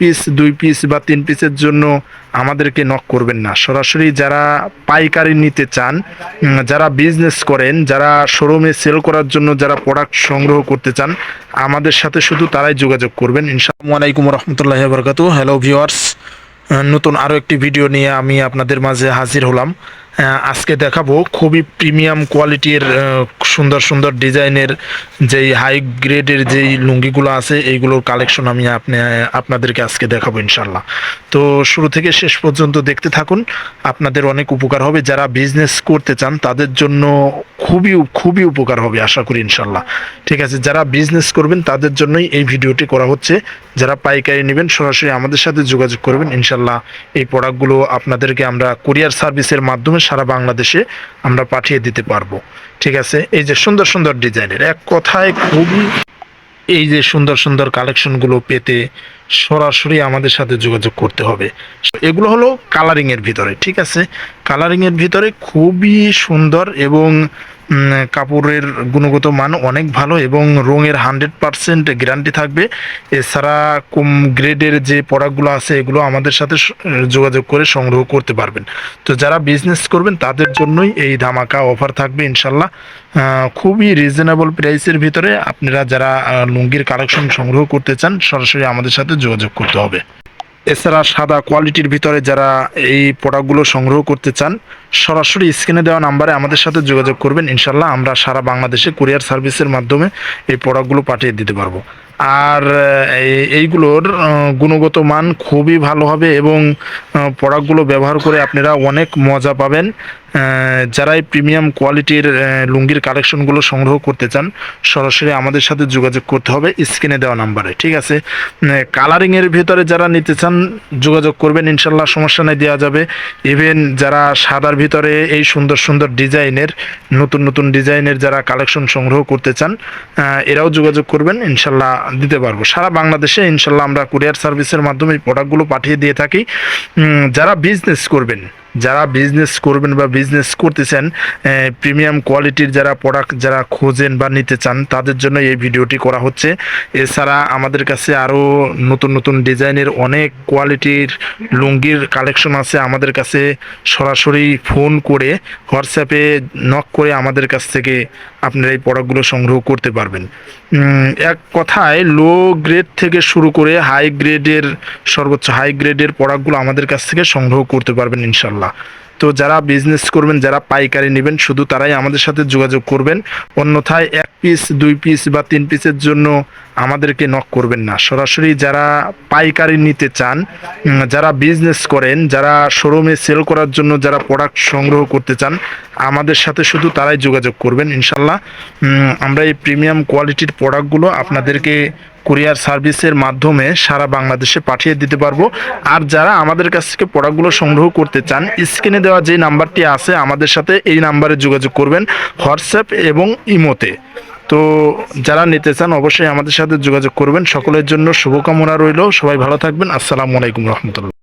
Piece দুই piece বা তিন পিসের জন্য আমাদেরকে নক করবেন না। সরাসরি যারা পাইকারি নিতে চান যারা বিজনেস করেন, যারা শোরুমে সেল করার জন্য যারা প্রোডাক্ট সংগ্রহ করতে চান, আমাদের সাথে শুধু তারাই যোগাযোগ করবেন। ইনশাআলামু আলাইকুম রহমতুল্লাহ বরকাতু হ্যালো ভিওয়ার্স নতুন আরও একটি ভিডিও নিয়ে আমি আপনাদের মাঝে হাজির হলাম। আজকে দেখাবো খুবই প্রিমিয়াম কোয়ালিটির সুন্দর সুন্দর ডিজাইনের যেই হাই গ্রেডের যেই লুঙ্গিগুলো আছে, এইগুলোর কালেকশন আমি আপনি, আপনাদেরকে আজকে দেখাবো ইনশাল্লাহ তো শুরু থেকে শেষ পর্যন্ত দেখতে থাকুন, আপনাদের অনেক উপকার হবে। যারা বিজনেস করতে চান, তাদের জন্য খুবই খুবই উপকার হবে আশা করি ইনশাল্লাহ ঠিক আছে, যারা বিজনেস করবেন, তাদের জন্যই এই ভিডিওটি করা হচ্ছে। যারা পাইকারি নেবেন, সরাসরি আমাদের সাথে যোগাযোগ করবেন। ইনশাল্লাহ এই প্রোডাক্টগুলো আপনাদেরকে আমরা কুরিয়ার সার্ভিসের মাধ্যমে সারা বাংলাদেশে আমরা পাঠিয়ে দিতে পারব। ঠিক আছে? এই যে সুন্দর সুন্দর ডিজাইনের, এক কথায় খুবই এই যে সুন্দর সুন্দর কালেকশনগুলো পেতে সরাসরি আমাদের সাথে যোগাযোগ করতে হবে। এগুলো হলো কালারিংয়ের ভিতরে, ঠিক আছে? কালারিংয়ের ভিতরে খুবই সুন্দর এবং কাপড়ের গুণগত মান অনেক ভালো এবং রঙের হান্ড্রেড পারসেন্ট গ্যারান্টি থাকবে। এছাড়া কম গ্রেডের যে প্রোডাক্টগুলো আছে, এগুলো আমাদের সাথে যোগাযোগ করে সংগ্রহ করতে পারবেন। তো যারা বিজনেস করবেন, তাদের জন্যই এই ধামাকা অফার থাকবে ইনশাল্লাহ। খুবই রিজনেবল প্রাইসের ভিতরে আপনারা যারা লুঙ্গির কালেকশন সংগ্রহ করতে চান, সরাসরি আমাদের সাথে যোগাযোগ করতে হবে। এছাড়া সাদা কোয়ালিটির ভিতরে যারা এই প্রোডাক্টগুলো সংগ্রহ করতে চান, সরাসরি স্ক্রিনে দেওয়া নাম্বারে আমাদের সাথে যোগাযোগ করবেন। ইনশাল্লাহ আমরা সারা বাংলাদেশে কুরিয়ার সার্ভিসের মাধ্যমে এই প্রোডাক্টগুলো পাঠিয়ে দিতে পারব। আর এই- এইগুলোর গুণগত মান খুবই ভালো হবে এবং প্রোডাক্টগুলো ব্যবহার করে আপনারা অনেক মজা পাবেন। আহ, যারা এই প্রিমিয়াম কোয়ালিটির লুঙ্গির কালেকশনগুলো সংগ্রহ করতে চান সরাসরি আমাদের সাথে যোগাযোগ করতে হবে স্ক্রিনে দেওয়া নাম্বারে ঠিক আছে? কালারিংয়ের ভিতরে যারা নিতে চান যোগাযোগ করবেন ইনশাল্লাহ সমস্যা নেই দেওয়া যাবে। ইভেন যারা সাদার ভিতরে এই সুন্দর সুন্দর ডিজাইনের নতুন নতুন ডিজাইনের যারা কালেকশন সংগ্রহ করতে চান এরাও যোগাযোগ করবেন ইনশাল্লাহ দিতে পারব। সারা বাংলাদেশে ইনশাল্লাহ আমরা কুরিয়ার সার্ভিসের মাধ্যমে প্রোডাক্টগুলো পাঠিয়ে দিয়ে থাকি। যারা বিজনেস করবেন যারা বিজনেস করবেন বা বিজনেস করতেছেন প্রিমিয়াম কোয়ালিটির যারা প্রোডাক্ট যারা খোঁজেন বা নিতে চান, তাদের জন্য এই ভিডিওটি করা হচ্ছে। এছাড়া আমাদের কাছে আরও নতুন নতুন ডিজাইনের অনেক কোয়ালিটির লুঙ্গির কালেকশন আছে। আমাদের কাছে সরাসরি ফোন করে হোয়াটসঅ্যাপে নক করে আমাদের কাছ থেকে আপনারা এই প্রোডাক্টগুলো সংগ্রহ করতে পারবেন। এক কথায় লো গ্রেড থেকে শুরু করে হাই গ্রেডের সর্বোচ্চ হাই গ্রেডের প্রোডাক্টগুলো আমাদের কাছ থেকে সংগ্রহ করতে পারবেন ইনশাল্লাহ তো যারা বিজনেস করবেন, যারা পাইকারি নেবেন, শুধু তারাই আমাদের সাথে যোগাযোগ করবেন। অন্যথায় এক পিস দুই পিস বা তিন পিসের জন্য আমাদেরকে নক করবেন না। সরাসরি যারা পাইকারি নিতে চান যারা বিজনেস করেন, যারা শোরুমে সেল করার জন্য যারা প্রোডাক্ট সংগ্রহ করতে চান, আমাদের সাথে শুধু তারাই যোগাযোগ করবেন ইনশাল্লাহ আমরা এই প্রিমিয়াম কোয়ালিটির প্রোডাক্টগুলো আপনাদেরকে কুরিয়ার সার্ভিসের মাধ্যমে সারা বাংলাদেশে পাঠিয়ে দিতে পারব। আর যারা আমাদের কাছ থেকে প্রোডাক্টগুলো সংগ্রহ করতে চান, স্ক্রিনে দেওয়া যে নাম্বারটি আছে, আমাদের সাথে এই নাম্বারে যোগাযোগ করবেন হোয়াটসঅ্যাপ এবং ইমোতে। তো যারা নিতে চান, অবশ্যই আমাদের সাথে যোগাযোগ করবেন। সকলের জন্য শুভকামনা রইল। সবাই ভালো থাকবেন। আসসালামু আলাইকুম রহমতুল্লাহ।